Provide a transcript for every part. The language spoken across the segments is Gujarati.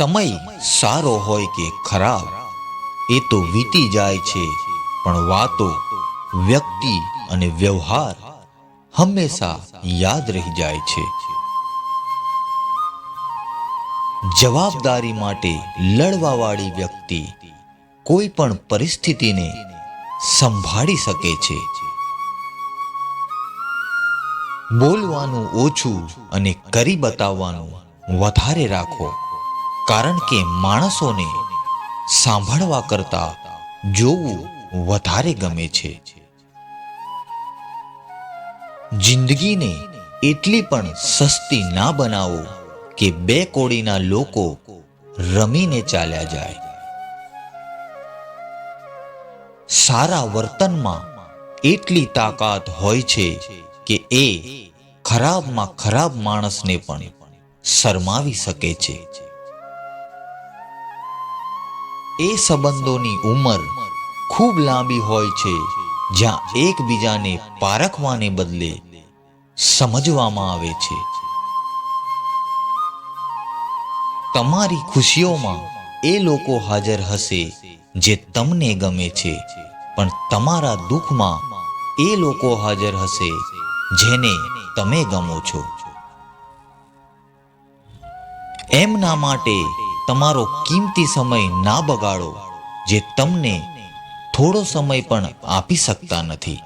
સમય સારો હોય કે ખરાબ, એ તો વીતી જાય છે. પણ વાતો, વ્યક્તિ અને વ્યવહાર હંમેશા યાદ રહી જાય છે. જવાબદારી માટે લડવાવાળી વ્યક્તિ કોઈ પણ પરિસ્થિતિને સંભાળી શકે છે. બોલવાનું ઓછું અને કરી બતાવવાનું વધારે રાખો. કારણ કે માણસોને સાંભળવા કરતા જોવું વધારે ગમે છે. જિંદગીને એટલી પણ સસ્તી ના બનાવો કે બે કોડીના લોકો રમીને ચાલ્યા જાય. સારા વર્તનમાં એટલી તાકાત હોય છે કે એ ખરાબમાં ખરાબ માણસને પણ શરમાવી શકે છે. એ સંબંધોની ઉંમર ખૂબ લાંબી હોય છે, જ્યાં એકબીજાને પારખવાને બદલે સમજવામાં આવે છે. તમારી ખુશીઓમાં એ લોકો હાજર હશે જે તમને ગમે છે, પણ તમારા દુઃખમાં એ લોકો હાજર હશે જેને તમે ગમો છો. એમના માટે તમારો કિંમતી સમય ના બગાડો, જે તમને થોડો સમય પણ આપી શકતા નથી.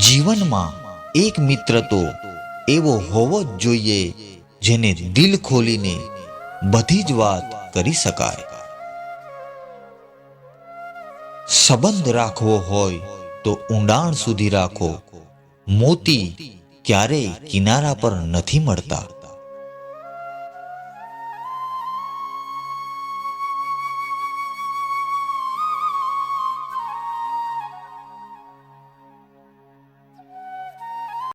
જીવનમાં એક મિત્ર તો એવો હોવો જ જોઈએ, જેને દિલ ખોલીને બધી જ વાત કરી શકાય. સંબંધ રાખવો હોય તો ઊંડાણ સુધી રાખો. મોતી ક્યારેય કિનારા પર નથી મળતા.